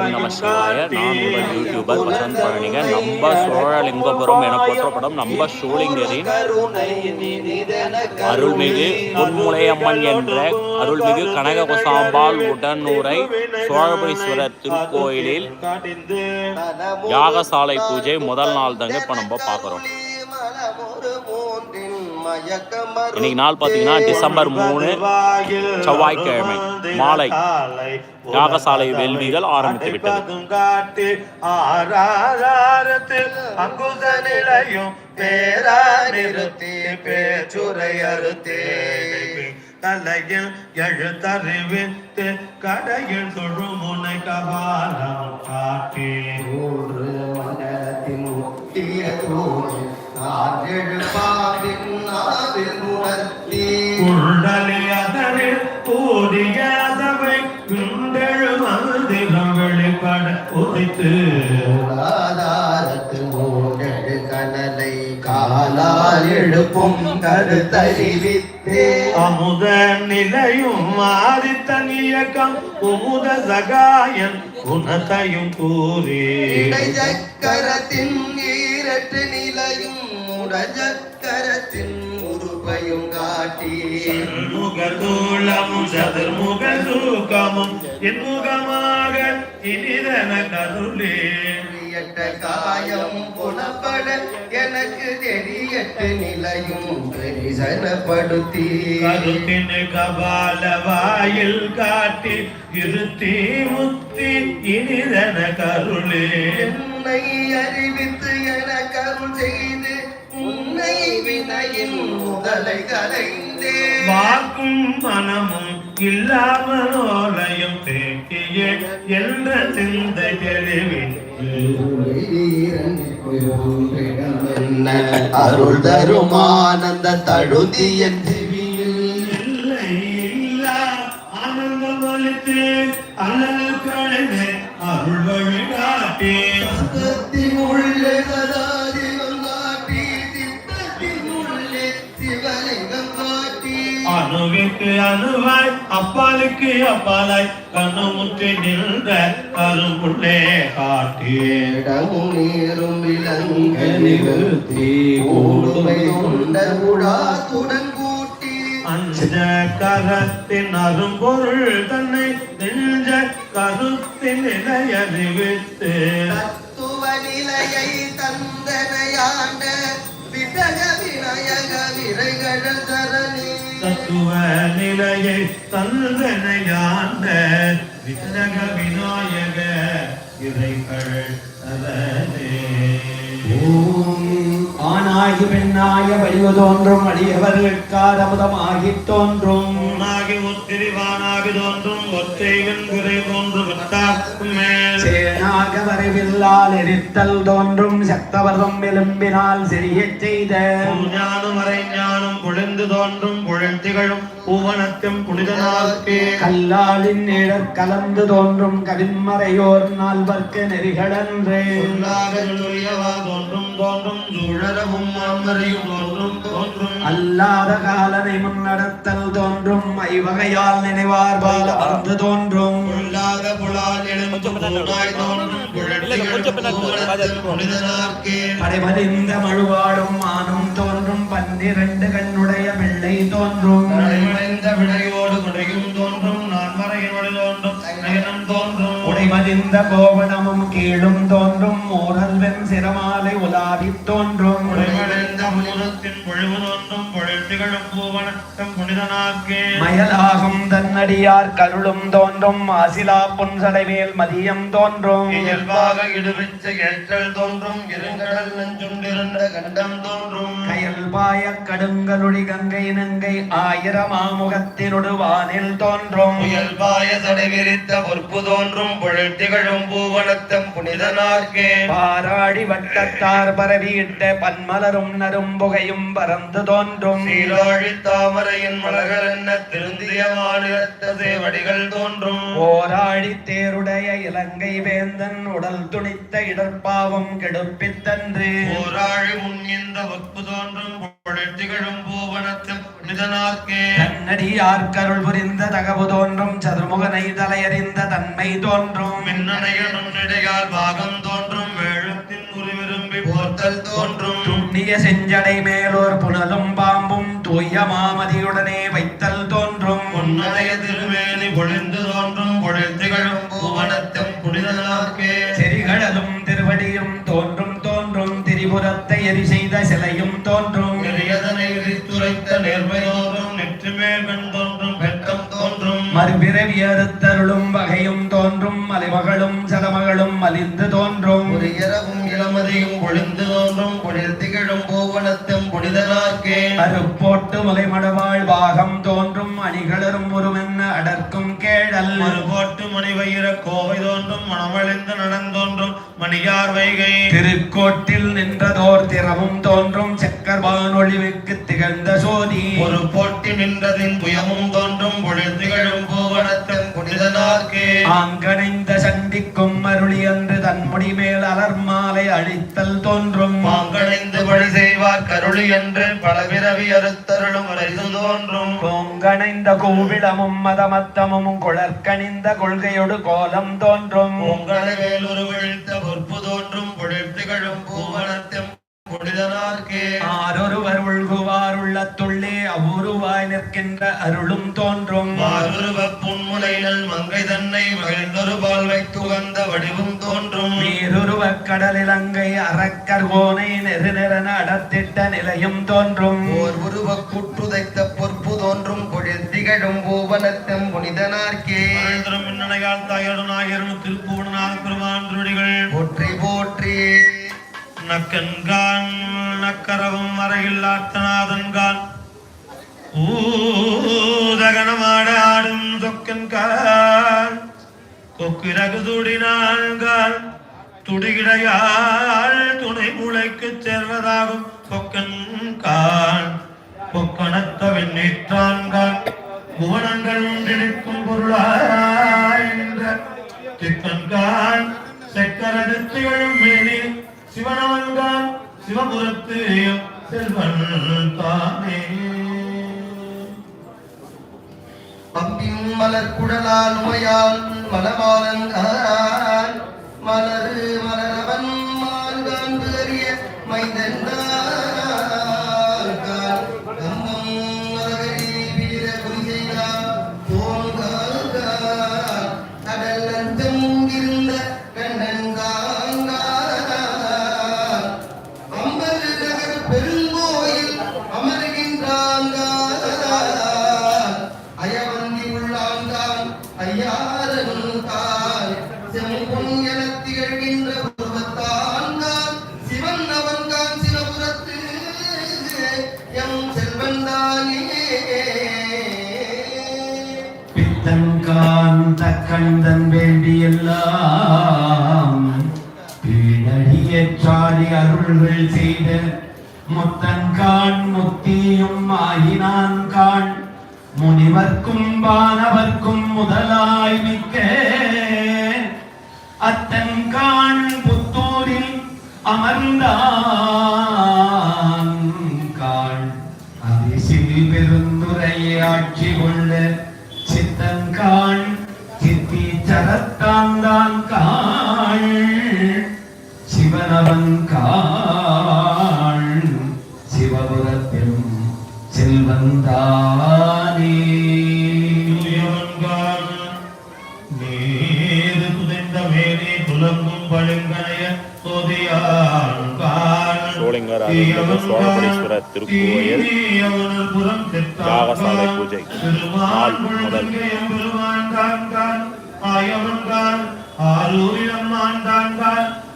ஓம் நம சிவாய. நான் உங்கள் யூடியூபர் வசந்த் பழனிங்க. நம்ம சோழலிங்கபுரம் என போற்றப்படும் நம்ம சோழிங்கரின் அருள்மிகு பொன்முளையம்மன் என்ற அருள்மிகு கனக குசாம்பாள் உடனுரை சோழபுரீஸ்வரர் திருக்கோயிலில் யாகசாலை பூஜை முதல் நாள் தாங்க இப்போ நம்ம பார்க்குறோம். இன்னைக்கு நாள் பார்த்தீங்கன்னா டிசம்பர் மூணு செவ்வாய்க்கிழமை மாலை யாகசாலை வேள்விகள் ஆரம்பித்து விட்டது அங்குத நிலையும் பேரா நிறுத்தி பேச்சுரை அறுத்தே. தலையில் எழுத்தறிவித்து கடையில் தொழுமுனை கபாலம் காட்டி. மூன்று மண்டலத்தின் முட்டிய குண்டலி அதனில் கூடிய அதவை குண்டெழு மந்திரம் வெளிப்பட உதித்து மூலாதாரத்து மூடெழு கனலை காலால் எழுப்பும் கருத்தறிவித்தே அமுத நிலையும் ஆதித்தன் இயக்கம் உமுத சகாயன் குணத்தையும் கூறி. இடைச்சக்கரத்தின் ஈரட்டு நிலையும் உடச்சக்கரத்தின் உருவையும் காட்டி. முகதூளமும் சதுர்முக சூக்கமும் இன்முகமாக இனிதன கருளே தெரியட்ட காயம் புலப்பட எனக்கு தெரியட்ட நிலையும் பெரிசனப்படுத்தி கருத்தின் கபால வாயில் காட்டி இருத்தி முத்தி இனிதன கருளே. என்னை அறிவித்து என கருள் செய்து உன்னை வினையின் முதலை கலைந்தே. வாக்கும் மனமும் இல்லாமலோலையும் தேக்கிய. என்ற சிந்தை தெளிவித்து அருள் தருமானந்த தழுதி என் செவியில் இல்லை இல்லா ஆனந்தம் அளித்து அருள் அணுவிற்கு அணுவாய் அப்பாலுக்கு அப்பாலாய் கண்ணுமுற்றி நின்ற கருமுள்ளே காட்டி. இடமும் நீரும் விலங்க நிறுத்தி ஊடுமை உண்ட உடாத்துடன் கூட்டி. அஞ்ச கரத்தின் அரும்பொருள் தன்னை நெஞ்ச கருத்தின் நிலையறிவித்து தத்துவ நிலையை தந்தனையாண்ட விடக விநாயக விரைகடல் தரணி தத்துவ நிலையை தந்தனையாண்ட வித்தக விநாயக இறைகள் தலனே ஆனாகி பெண்ணாய வடிவு தோன்றும் அடியவர்களுக்காரமுதமாகி தோன்றும். உன்னாகி முத்திரிவானாகி தோன்றும். சேனாக வரைவில்லால் எரித்தல் தோன்றும் சக்தவர்தம் எலும்பினால் சிறியச் செய்த. ஞானம் அரை ஞானம் பொழிந்து தோன்றும் புழல் திகழும் பூவனத்தும் புனிதனார்க்கே. கல்லாலின் நிழற் கலந்து தோன்றும் கவின்மறையோர் நால்வர்க்கு நெறிகளன்றே. தோன்றும் தோன்றும் சூழரவும் மாமரையும் தோன்றும் தோன்றும். அல்லாத காலனை முன்னடத்தல் தோன்றும் ஐவகையால் நினைவார் பால அறந்து தோன்றும். புலால் தோன்றும். திகழும் பூவனத்தும் புனிதனார்க்கே. படைபதிந்த மழுவாடும் மானும் தோன்றும். பன்னிரண்டு கண்ணுடைய பிள்ளை தோன்றும். நடைமடைந்த உடைமதிந்த கோவணமும் கீழும் தோன்றும் மூரல்வெண் சிரமாலை உலாவித் தோன்றும். மயலாகும் தன்னடியார் கருளும் தோன்றும் ஆசிலா புன்சடைவேல் மதியம் தோன்றும். இயல்பாக இடுவிச்ச ஏற்றல் தோன்றும் இருங்கடல் நெஞ்சுண்டிருந்த கண்டம் தோன்றும். கயல் பாய கடுங்கலுடி கங்கை நங்கை ஆயிரம் ஆமுகத்தினொடு வானில் தோன்றும். இயல்பாய சடை விரித்த பொறுப்பு தோன்றும் பொழில் திகழும் பூவனத்தம் புனிதனார்க்கே. பாராடி வட்டத்தார் பரவியிட்ட பன்மலரும் நரும்புகையும் பறந்து தோன்றும். சீராழி தாமரையின் மலர்கள் என்ன? திருந்திய மாநிலத்த சேவடிகள் தோன்றும். போராடி தேருடைய இலங்கை வேந்தன் உடல் துணித்த இடர்பாவம் கெடுப்பித்தன்று. போராழி முன் இந்த வப்பு தோன்றும் திகழும் பூவனத்தம் புனிதனார்க்கே தன்னடியார்க்கருள் புரிந்த தகவு தோன்றும் சதுர்முகனை தலையறிந்த தன்மை தோன்றும். மின்னணைய நுண்ணிடையால் பாகம் தோன்றும் வேழத்தின் உரு விரும்பி போர்த்தல் தோன்றும். துண்ணிய செஞ்சடை மேலோர் புனலும் பாம்பும் தூய மாமதியுடனே வைத்தல் தோன்றும். பொன்னணைய மலைமகளும் சதமகளும் மலிந்து தோன்றும். ஒரு இரவும் இளமதியும் பொழிந்து தோன்றும். பொழில் திகழும் பூவனத்தும் புனிதனார்க்கே அருப்போட்டு முலைமடவாள் பாகம் தோன்றும். அணிகளரும் ஒருவென்ன அடர்க்கும் கேழல் மறுபோட்டு மணி வயிற கோவை தோன்றும். மணவழிந்து நடந்தோன்றும். மணியார் வைகை. திருக்கோட்டில் நின்றதோர் திறமும் தோன்றும். செக்கர்வானொழிவுக்கு திகழ்ந்த சோதி. ஒரு போட்டி நின்றதின் புயமும் தோன்றும். பொழில் திகழும் பூவனத்தும் புனிதனார்க்கே ஆங்கணைந்த சண்டிக்கும் அருளி அன்று தன்முடி மேல் அலர்மாலை அழித்தல் தோன்றும். மாங்கணைந்து வழி செய்வார் கருளி என்று பலவிரவி அறுத்தருளும் அரிது தோன்றும். கோங்கணைந்த கோவிலமும் மதமத்தமும் குழற்கணிந்த கொள்கையொடு கோலம் தோன்றும். உங்களை வேலொரு விழித்த பொறுப்பு தோன்றும் பொழில் திகழும் பூவனத்தும் ஆரொருவர் உள்குவார் உள்ளத்துள்ளே அவுருவாய் நிற்கின்ற அருளும் தோன்றும். புன்முலைகள் மங்கை தன்னை மகிழ்ந்தொரு பால் வைத்து வந்த வடிவும் தோன்றும். நீருருவ கடலிலங்கை அறக்கர் கோனை நெருநெறன அடத்திட்ட நிலையும் தோன்றும். ஓர் உருவ கூற்றுதைத்த பொற்பு தோன்றும். பொழில் திகழும் பூவனத்தும் புனிதனார்க்கே. மின்னணையால் தாயருடன் ஆயிரம் திருப்பூர்ணநாத பெருமான் திருடிகள் போற்றி போற்றி. நக்கன்கான் நக்கரவும் மறையில் ஆத்தநாதன்கான். ஊதகனமாட ஆடும் சொக்கன்கான் கொக்கிரகு துடினான்கான். துடிகிடையாள் துணை முளைக்கு சேர்வதாகும் கொக்கன்கான் கொக்கணத்த வெண்ணீற்றான்கான் புவனங்கள் தானே. பம்பின் மலர் குடலால் உமையால் மலரு மலர் பித்தன்கான் தக்கந்தன் வேண்டியெல்லாம் பீழடியச் சாடி அருள்கள் செய்த முத்தன் கான் முத்தியும் ஆகினான் கான். முனிவர்க்கும் வானவர்க்கும் முதலாய் மிக்க அத்தன் கான் புத்தூரில் அமர்ந்தான் கான். அதிசில் பெருந்துரையை ஆட்சி கொள்ள சித்தன்கான் சித்தி சரத்தாந்தான் காள் சிவனவன் சோளிங்கர் அருள்மிகு சோழபுரீஸ்வரர் திருக்கோயில் யாகசாலை பூஜை. நாள் முதல்.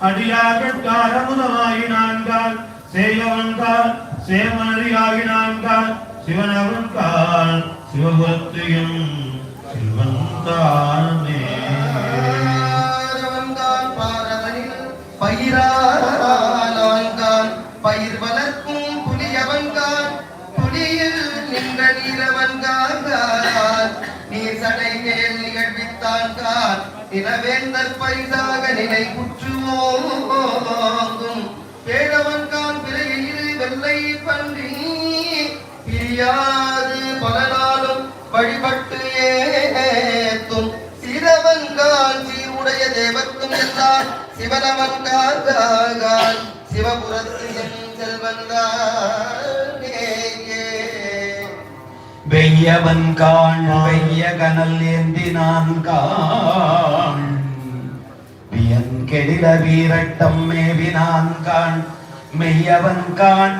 அடியாகட்காரமுதமாயினான்கால் சேயவன்கால் சேமனடியாகினான்கால் சிவனவன்கால் சிவபுரத்தையும் சிவன்தானே நிகழ்வித்தான்கான் இனவேந்தர் பரிசாக நிலை குற்றுவோங்கும் பேழவன்கான் பிறையில் வெள்ளை பன்றி. பிரியாது பல நாளும் வழிபட்டு ஏத்தும். சிரவன்கால் சீருடைய தேவத்தும் எல்லாம் சிவனவன்கால் சிவபுரத்து என் வெய்யவன் காண் வெய்ய கனல் ஏந்தி நான் காண். வியன் கெடில வீரட்டம் மேவி நான் காண் மெய்யவன் காண்.